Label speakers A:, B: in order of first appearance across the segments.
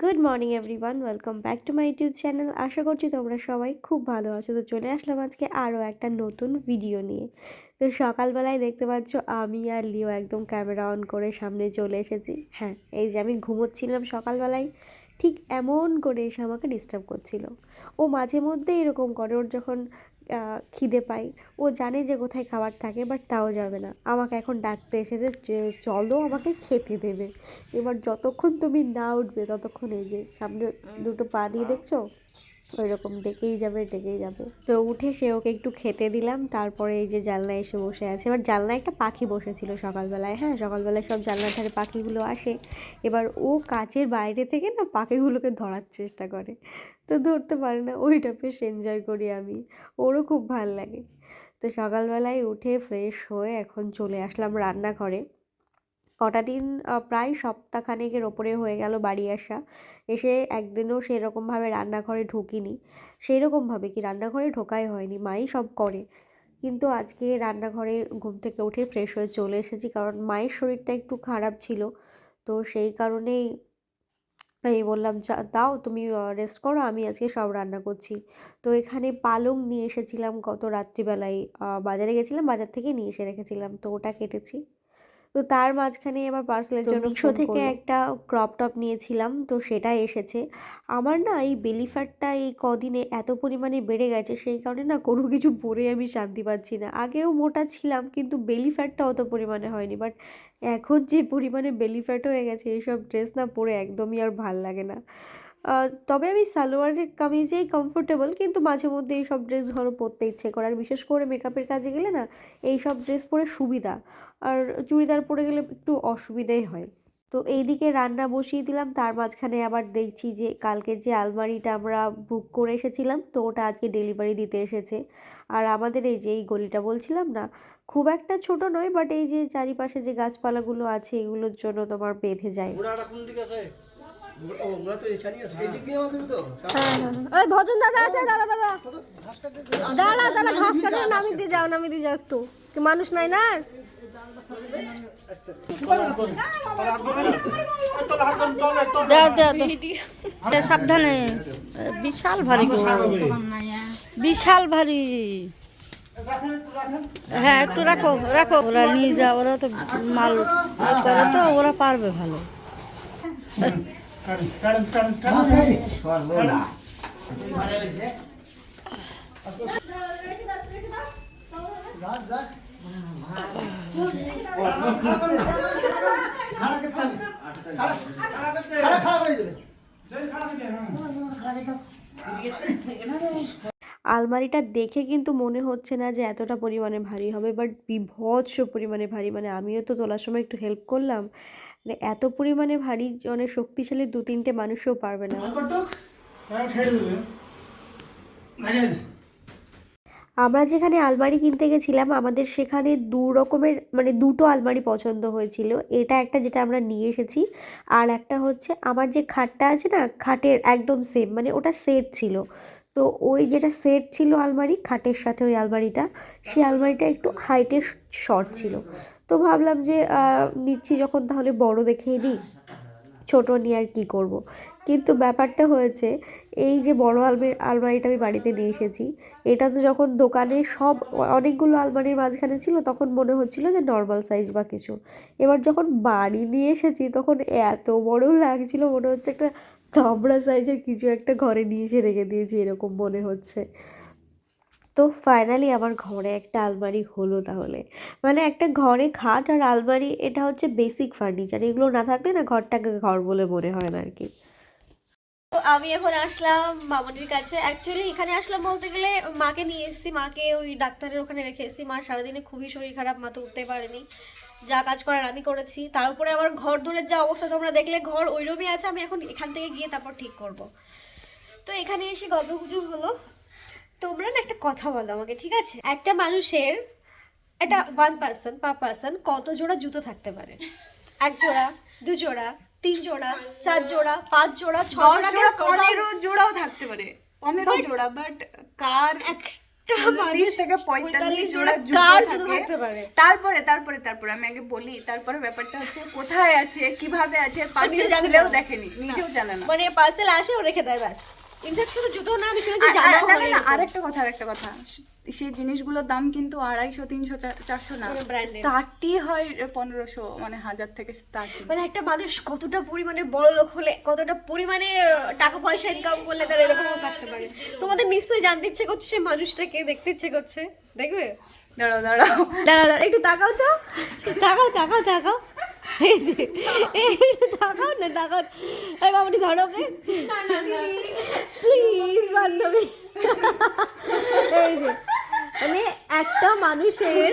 A: Good morning everyone welcome back to my YouTube channel আশা করছি তোমরা সবাই খুব ভালো আছো। তো চলে আসলাম আজকে আরও একটা নতুন ভিডিও নিয়ে। তো সকালবেলায় দেখতে পাচ্ছ আমি আর লিও একদম ক্যামেরা অন করে সামনে চলে এসেছি। হ্যাঁ এই যে আমি ঘুমোচ্ছিলাম সকালবেলায়। ঠিক এমন করে এসে আমাকে ডিস্টার্ব করছিল। ও মাঝে মধ্যে এরকম করে ওর যখন খিদে পাই ও জানে যে কোথায় খাবার থাকে বাট তাও যাবে না। আমাকে এখন ডাকতে এসেছে যে চলো আমাকে খেতে দেবে। এবার যতক্ষণ তুমি না উঠবে ততক্ষণ এই যে সামনে দুটো পা দিয়ে দেখছ? ওই রকম ডেকেই যাবে ডেকেই যাবে। তো উঠে সে ওকে একটু খেতে দিলাম, তারপরে এই যে জানলায় এসে বসে আছে। এবার জানলায় একটা পাখি বসেছিল সকালবেলায় হ্যাঁ সকালবেলায় সব জানলার ধারে পাখিগুলো আসে। এবার ও কাচের বাইরে থেকে না পাখিগুলোকে ধরার চেষ্টা করে। তো ধরতে পারে না ওইটা বেশ এনজয় করি আমি। ওরও খুব ভালো লাগে। তো সকালবেলায় উঠে ফ্রেশ হয়ে এখন চলে আসলাম রান্নাঘরে। কটা দিন প্রায় সপ্তাহখানেকের ওপরে হয়ে গেল বাড়ি আসা। এসে একদিনও সেরকমভাবে রান্নাঘরে ঢুকিনি। সেই রকমভাবে কি রান্নাঘরে ঢোকাই হয়নি, মাই সব করে। কিন্তু আজকে রান্নাঘরে ঘুম থেকে উঠে ফ্রেশ হয়ে চলে এসেছি, কারণ মায়ের শরীরটা একটু খারাপ ছিল। তো সেই কারণেই আমি বললাম দাও তুমি রেস্ট করো, আমি আজকে সব রান্না করছি। তো এখানে পালং নিয়ে এসেছিলাম গত রাত্রিবেলায়। বাজারে গেছিলাম, বাজার থেকে নিয়ে এসে রেখেছিলাম, তো ওটা কেটেছি। তো তার মাঝখানে আবার পার্সেলের জন্য
B: মিশো
A: থেকে একটা ক্রপ টপ নিয়েছিলাম তো সেটা এসেছে। আমার না এই বেলি ফ্যাটটা এই কদিনে এত পরিমাণে বেড়ে গেছে সেই কারণে না কোনো কিছু পরে আমি শান্তি পাচ্ছি না। আগেও মোটা ছিলাম কিন্তু বেলি ফ্যাটটা অত পরিমাণে হয়নি। বাট এখন যে পরিমাণে বেলি ফ্যাট হয়ে গেছে এইসব ড্রেস না পরে একদমই আর ভালো লাগে না। তবে আমি সালোয়ারের কামিজেই কমফোর্টেবল কিন্তু মাঝে মধ্যে এই সব ড্রেস ধরো পরতে ইচ্ছে করে। আর বিশেষ করে মেকআপের কাজে গেলে না এই সব ড্রেস পরে সুবিধা। আর চুড়িদার পরে গেলে একটু অসুবিধাই হয়। তো এইদিকে রান্না বসিয়ে দিলাম, তার মাঝখানে আবার দেখছি যে কালকের যে আলমারিটা আমরা বুক করে এসেছিলাম, তো ওটা আজকে ডেলিভারি দিতে এসেছে। আর আমাদের এই যে এই গলিটা বলছিলাম না, খুব একটা ছোট নয় বাট এই যে চারিপাশে যে গাছপালাগুলো আছে, এগুলোর জন্য তোমার বেঁধে যায়।
C: ওগুলা তো এখানেই আছে। এদিক দিয়ে আমাদের তো
B: ওই ভজন দাদা আছে দাদা দাদা। দাঁড়া দাঁড়া ঘাস কাটে নামি দিয়ে যাও নামি দিয়ে যাও একটু। কি মানুষ নাই না সাবধানে। বিশাল ভারী। বিশাল ভারী। হ্যাঁ একটু রাখো রাখো। ওরা নিয়ে যাও ওরা তো মাল করে তো ওরা পারবে ভালো।
A: আলমারিটা দেখে কিন্তু মনে হচ্ছে না যে এতটা পরিমাণে ভারী হবে বাট বিভৎস পরিমাণে ভারী। মানে আমিও তো তোলার সময় একটু হেল্প করলাম। মানে এত পরিমাণে ভারী অনেক শক্তিশালী দু তিনটে মানুষও পারবে না। আমরা যেখানে আলমারি কিনতে গেছিলাম আমাদের সেখানে দু রকমের মানে দুটো আলমারি পছন্দ হয়েছিল। এটা একটা যেটা আমরা নিয়ে এসেছি আর একটা হচ্ছে আমার যে খাটটা আছে না খাটের একদম সেম মানে ওটা সেট ছিল। তো ওই যেটা সেট ছিল আলমারি খাটের সাথে ওই আলমারিটা সেই আলমারিটা একটু হাইটে শর্ট ছিল। তো ভাবলাম যে নিচ্ছি যখন তাহলে বড় দেখেই নিই ছোটো নিয়ে আর কী করব। কিন্তু ব্যাপারটা হয়েছে, এই যে বড় আলমারি আলমারিটা আমি বাড়িতে নিয়ে এসেছি, এটা তো যখন দোকানে সব অনেকগুলো আলমারির মাঝখানে ছিল, তখন মনে হচ্ছিল যে নর্মাল সাইজ বা কিছু এবার যখন বাড়ি নিয়ে এসেছি, তখন এত বড় লাগছিল, মনে হচ্ছে একটা কামড়া সাইজের কিছু একটা ঘরে নিয়ে এসে রেখে দিয়েছি, এরকম মনে হচ্ছে তো ফাইনালি আমার ঘরে একটা আলমারি হলো তাহলে। মানে একটা ঘরে খাট আর আলমারি, এটা হচ্ছে বেসিক ফার্নিচার এগুলো না থাকলে না ঘরটাকে ঘর বলে মনে হয় না আর কি
B: তো আমি এখন আসলাম মামনির কাছে। অ্যাকচুয়ালি এখানে আসলাম বলতে গেলে মাকে নিয়ে এসেছি, মাকে ওই ডাক্তারের ওখানে রেখে এসেছি। মা সারাদিনে খুবই শরীর খারাপ, মা তো উঠতে পারেনি। যা কাজ করার আমি করেছি। তারপরে আমার ঘর ধরে যা অবস্থা, তোমরা দেখলে ঘর ওইরকমই আছে, আমি এখন এখান থেকে গিয়ে তারপর ঠিক করব। তো এখানে এসে গল্প গুজব হলো। তোমরা না একটা কথা বলো আমাকে ঠিক আছে? একটা মানুষের একটা ওয়ান পার্সন পার পার্সন কত জোড়া জুতো থাকতে পারে? এক জোড়া দু জোড়া তিন জোড়া চার জোড়া পাঁচ জোড়া ছ জোড়া।
D: পনেরো জোড়াও থাকতে পারে। পনেরো জোড়া বাট কার
B: একটা
D: চল্লিশ থেকে পঁয়তাল্লিশ জোড়া
B: কার জুতো থাকতে পারে?
D: তারপরে তারপরে তারপরে আমি আগে বলি তারপরে ব্যাপারটা হচ্ছে কোথায় আছে কীভাবে আছে পার্সেল
B: জানলেও
D: দেখেনি নিজেও জানে না।
B: মানে পার্সেল আসে ও রেখে দেয় ব্যাস। ইনফ্যাক্ট শুধু জুতো না আমি শুনেছি জামাও হয়
D: না, না,
B: এরকম।
D: আরেকটা কথা আরেকটা কথা। সেই জিনিসগুলোর দাম কিন্তু আড়াইশো তিনশো চারশো না। স্টার্টই হয় পনেরোশো মানে হাজার থেকে স্টার্টিং
B: মানে একটা মানুষ কতটা পরিমাণে বড় লোক হলে কতটা পরিমাণে টাকা পয়সা ইনকাম করলে তারা এরকমও থাকতে পারে? তোমাদের নিশ্চয়ই জানতে ইচ্ছে করছে সে মানুষটাকে দেখতে ইচ্ছে করছে। দেখবে?
D: দাঁড়াও দাঁড়াও।
B: দাঁড়া দাঁড়া একটু তাকাও তো। তাকাও তাকাও তাকাও। এই যে এই তাকাও না তাকাও। এই বাবাটি ধরো ওকে। প্লিজ বান্ধবী। এই যে মানে একটা মানুষের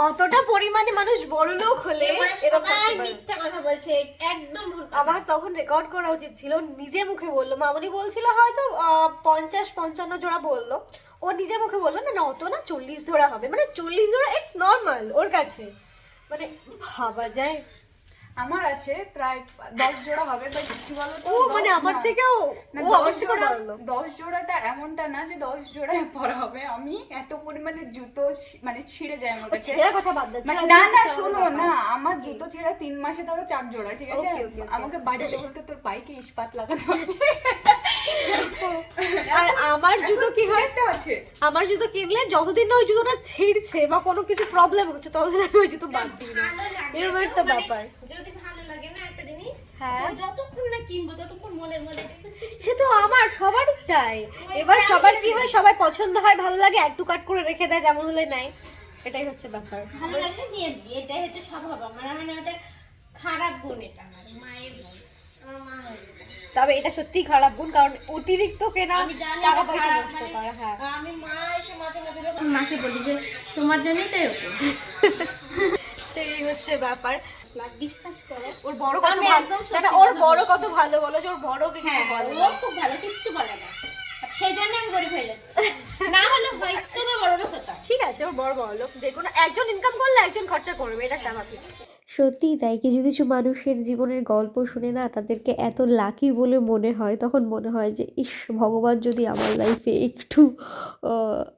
B: কতটা পরিমাণে মানুষ বড় লোক হলে এরকম
E: মিথ্যা কথা বলছে একদম
B: আমার তখন রেকর্ড করা উচিত ছিল নিজে মুখে বলল। মামনি বলছিল হয়তো পঞ্চাশ পঞ্চান্ন জোড়া বলল। ও নিজে মুখে বলল না না অত না চল্লিশ জোড়া হবে। মানে চল্লিশ জোড়া ইটস নর্মাল ওর কাছে। মানে ভাবা যায়।
D: আমার আছে প্রায় দশ জোড়া হবে বাট কি বলতো
B: ও মানে আমার থেকেও ও আমার
D: দশ
B: থেকেও
D: জোড়া দশ জোড়াটা এমনটা না যে দশ জোড়ায় পরা হবে। আমি এত পরিমাণে জুতো মানে ছিঁড়ে যায় আমার কাছে।
B: ছেঁড়া কথা বাদ দাও,
D: মানে না না শোনো না আমার জুতো ছেঁড়া তিন মাসে ধরো চার জোড়া ঠিক আছে. আমাকে বাড়িতে বলতে তোর পাইকে ইস্পাত লাগাতে হবে।
B: আর আমার জুতো কি হয়?
D: আছে।
B: আমার জুতো কিনলে যতদিন না ওই জুতোটা ছিঁড়ছে বা কোনো কিছু প্রবলেম হচ্ছে ততদিন আমি ওই জুতো বাদ দিই না। এরকম একটা
E: মানে
B: ব্যাপার।
E: যদি ভালো লাগে না একটা জিনিস
B: হ্যাঁ।
E: যতক্ষণ না কিনবো ততক্ষণ মনের মধ্যে একটা কিছু কিছু
B: সে তো আমার সবারই তাই এবার সবার কি হয় সবাই পছন্দ হয় ভালো লাগে এক টু কাট করে রেখে দেয় যেমন হলে নাই। এটাই হচ্ছে ব্যাপার।
E: ভালো লাগলে নিয়ে এটাই হচ্ছে স্বভাব আমার। মানে ওটা খারাপ গুণ এটা আমার। মায়ের
B: তবে এটা সত্যি খারাপ গুণ কারণ অতিরিক্ত কেনা টাকা পয়সা নষ্ট
E: মানে-
B: করে হ্যাঁ।
E: আমি মা এসে মাঝে মাঝে যখন মাকে বলি যে তোমার জন্যই তো এরকম।
B: তো এই হচ্ছে ব্যাপার।
E: না, বিশ্বাস করো।
B: ওর বড় কত ভালো না, ওর বড় কত ভালো বলো যে ওর বড় কিছু
E: হ্যাঁ
B: বলে
E: ও খুব ভালো কিচ্ছু বলে না। আর সেই জন্য আমি গরিব হয়ে যাচ্ছি। না হলে হয়তো বা বড় লোক হতাম।
B: ঠিক আছে ওর বড় বড় লোক যে কোনো একজন ইনকাম করলে একজন খরচা করবে এটা স্বাভাবিক।
A: সত্যিই তাই কিছু কিছু মানুষের জীবনের গল্প শুনে না তাদেরকে এত লাকি বলে মনে হয়, তখন মনে হয় যে, ইস, ভগবান যদি আমার লাইফে একটু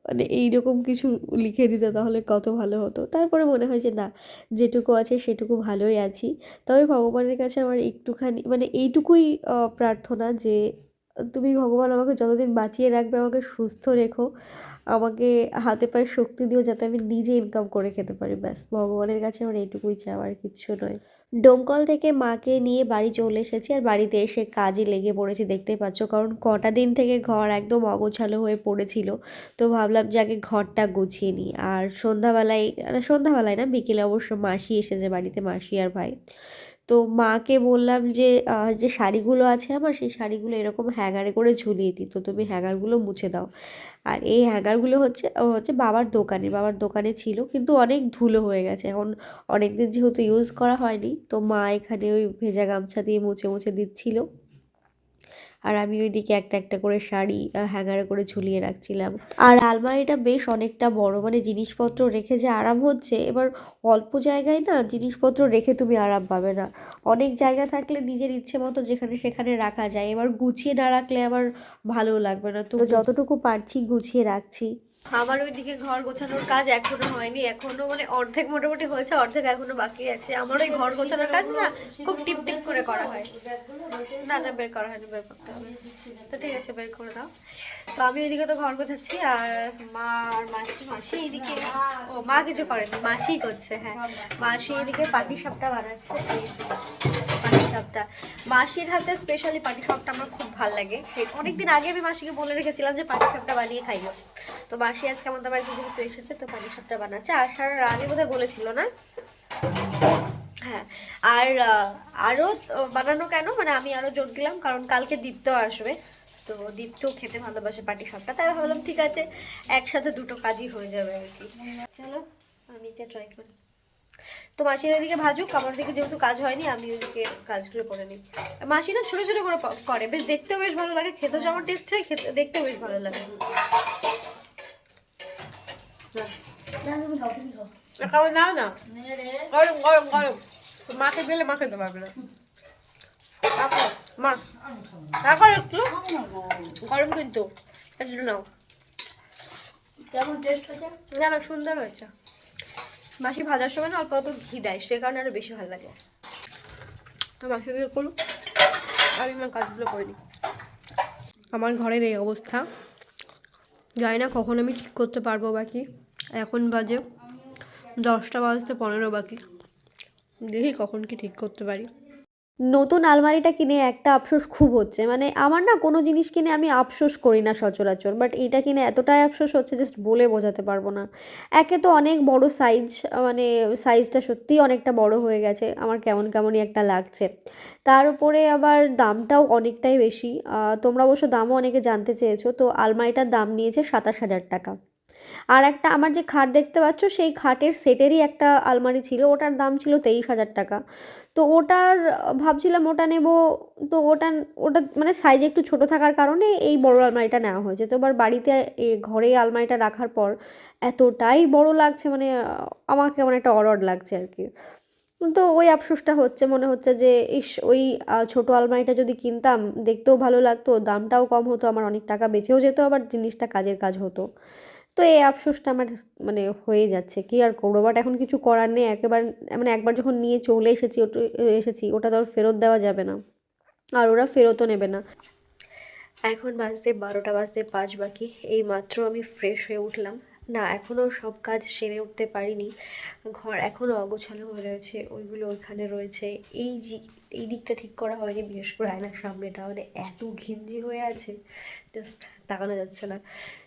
A: মানে এইরকম কিছু লিখে দিত তাহলে কত ভালো হতো। তারপরে মনে হয় যে, না, যেটুকু আছে সেটুকু ভালোই আছি। তবে ভগবানের কাছে আমার একটুখানি মানে এইটুকুই প্রার্থনা যে তুমি ভগবান আমাকে যতদিন বাঁচিয়ে রাখবে আমাকে সুস্থ রেখো। আমাকে হাতে পায়ে শক্তি দিও যাতে আমি নিজে ইনকাম করে খেতে পারি। ব্যাস ভগবানের কাছে আমার এইটুকুই চাওয়ার কিচ্ছু নয়। ডোমকল থেকে মাকে নিয়ে বাড়ি চলে এসেছি আর বাড়িতে এসে কাজে লেগে পড়েছি দেখতেই পাচ্ছ। কারণ কটা দিন থেকে ঘর একদম অগোছালো হয়ে পড়েছিল তো ভাবলাম যে আগে ঘরটা গুছিয়ে নিই। আর সন্ধ্যাবেলায় না, সন্ধ্যাবেলায় না বিকেলে অবশ্য মাসি এসেছে বাড়িতে মাসি আর ভাই। তো মাকে বললাম যে যে শাড়িগুলো আছে আমার, সেই শাড়িগুলো এরকম হ্যাঙ্গারে করে ঝুলিয়ে দিই। তো তুমি হ্যাঙ্গারগুলো মুছে দাও। আর এই হ্যাঙ্গারগুলো হচ্ছে হচ্ছে বাবার দোকানে বাবার দোকানে ছিল, কিন্তু অনেক ধুলো হয়ে গেছে। এখন অনেক দিন যেহেতু ইউজ করা হয়নি, তো মা এখানে ওই ভেজা গামছা দিয়ে মুছে মুছে দিচ্ছিল। আর আমি ওইদিকে একটা একটা করে শাড়ি হ্যাঙ্গারে করে ঝুলিয়ে রাখছিলাম। আর আলমারিটা বেশ অনেকটা বড় মানে জিনিসপত্র রেখে যে আরাম হচ্ছে, এবার অল্প জায়গায় না জিনিসপত্র রেখে তুমি আরাম পাবে না। অনেক জায়গা থাকলে নিজের ইচ্ছে মতো যেখানে সেখানে রাখা যায়, এবার গুছিয়ে না রাখলে আবার ভালো লাগবে না। তো যতটুকু পারছি গুছিয়ে রাখছি।
B: আমার ওইদিকে ঘর গোছানোর কাজ এখনও হয়নি, এখনও মানে অর্ধেক মোটামুটি হয়েছে, অর্ধেক এখনও বাকি আছে। আমার ওই ঘর গোছানোর কাজ না, খুব টিপ টিপ করে করা হয়। না না, বের করা হয়নি, বের করতে হবে। তো ঠিক আছে, বের করে দাও। তো আমি ওইদিকে তো ঘর গোছাচ্ছি, আর মা আর মাসি মাসি এইদিকে ও, মা কিছু করেনি, মাসিই করছে হ্যাঁ। মাসি এইদিকে পাটি সাপটা বানাচ্ছে মাসির হাতে স্পেশালি পাটি সাপটা আমার খুব ভালো লাগে। সেই অনেকদিন আগে আমি মাসিকে বলে রেখেছিলাম যে পাটি সাপটা বানিয়ে খাইও। তো মাসি আজকে আমাদের বাড়িতে যেহেতু এসেছে তো পাটি সাপটা বানাচ্ছে। আসার আগে বোধহয় বলেছিল না? হ্যাঁ আর আহ, আরও বানানো কেন? মানে আমি আরও জোর দিলাম কারণ কালকে দীপ্ত আসবে। তো দীপ্ত খেতে ভালোবাসে পাটি সাপটা তাই ভাবলাম ঠিক আছে একসাথে দুটো কাজই হয়ে যাবে আর কি। চলো আমি এটা ট্রাই করি। তো মাসির এদিকে ভাজুক আমার দিকে যেহেতু কাজ হয়নি আমি ওদিকে কাজগুলো করে নিই। মাসিরা ছোটো ছোটো করে করে বেশ দেখতেও বেশ ভালো লাগে খেতেও যেমন টেস্ট হয় খেতে দেখতেও বেশ ভালো লাগে। খাবার নাও না গরম গরম গরম মাকে দিলে মা খেতে পারবে না রাখো, মা একটু গরম কিন্তু একটু নাও
E: কেমন টেস্ট হয়েছে
B: না না সুন্দর হয়েছে মাসি ভাজার সময় না অল্প অল্প ঘি দেয় সে কারণে আরও বেশি ভালো লাগে তো মাসি বিয়ে করুক আমি আমার কাজগুলো করে নিই আমার ঘরের এই অবস্থা জানি না কখন আমি ঠিক করতে পারব বাকি এখন বাজে দশটা বাজতে পনেরো বাকি। দেখি কখন কি ঠিক করতে পারি।
A: নতুন আলমারিটা কিনে একটা আফসোস খুব হচ্ছে। মানে আমার না কোনো জিনিস কিনে আমি আফসোস করি না সচরাচর বাট এইটা কিনে এতটাই আফসোস হচ্ছে জাস্ট বলে বোঝাতে পারব না। একে তো অনেক বড় সাইজ মানে সাইজটা সত্যিই অনেকটা বড় হয়ে গেছে, আমার কেমন কেমনই একটা লাগছে। তার উপরে আবার দামটাও অনেকটাই বেশি তোমরা অবশ্য দামও অনেকে জানতে চেয়েছো, তো আলমারিটার দাম নিয়েছে সাতাশ হাজার টাকা। আর একটা আমার যে খাট দেখতে পাচ্ছ, সেই খাটের সেটেরই একটা আলমারি ছিল। ওটার দাম ছিল তেইশ হাজার টাকা। তো ওটার, ভাবছিলাম ওটা নেব। তো ওটা ওটা মানে সাইজে একটু ছোট থাকার কারণে এই বড় আলমারিটা নেওয়া হয়েছে। তো এবার বাড়িতে ঘরে আলমারিটা রাখার পর এতটাই বড় লাগছে মানে আমাকে কেমন একটা অরড লাগছে আর কি। তো ওই আফসোসটা হচ্ছে, মনে হচ্ছে যে, ইস, ওই ছোট আলমারিটা যদি কিনতাম, দেখতেও ভালো লাগতো, দামটাও কম হতো, আমার অনেক টাকা বেঁচেও যেত, আবার জিনিসটা কাজের কাজ হতো। তো এই আফসোসটা আমার মানে হয়ে যাচ্ছে। কি আর করব? বাট এখন কিছু করার নেই। একেবারে মানে একবার যখন নিয়ে চলে এসেছি, ওটা এসেছি, ওটা তো আর ফেরত দেওয়া যাবে না। আর ওরা ফেরতও নেবে না। এখন বাজতে বারোটা, বাজতে পাঁচ বাকি। এই মাত্র আমি ফ্রেশ হয়ে উঠলাম। না, এখনও সব কাজ সেরে উঠতে পারিনি। ঘর এখনও অগোছালো হয়ে রয়েছে, ওইগুলো ওইখানে রয়েছে। এই যে, এই দিকটা ঠিক করা হয়নি, বিশেষ করে আয়নার সামনেটা মানে এত ঘিঞ্জি হয়ে আছে জাস্ট তাকানো যাচ্ছে না।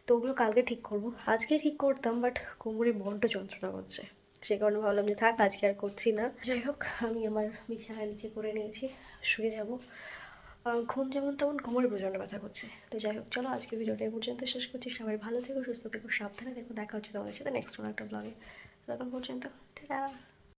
A: তো ওগুলো কালকে ঠিক করব। আজকে ঠিক করতাম বাট কোমরে বড্ড যন্ত্রণা করছে। সে কারণে ভাবলাম যে থাক, আজকে আর করছি না। যাই হোক, আমি আমার বিছানা নিচে করে নিয়েছি, শুয়ে যাব। ঘুম যেমন তেমন ঘুমের প্রচণ্ড ব্যথা করছে। তো যাই হোক, চলো আজকে ভিডিওটা এই পর্যন্ত শেষ করছি। সবাই ভালো থেকো, সুস্থ থেকো, সাবধানে দেখো দেখা হচ্ছে তোমাদের সাথে নেক্সট কোনো একটা ব্লগে তখন পর্যন্ত টাটা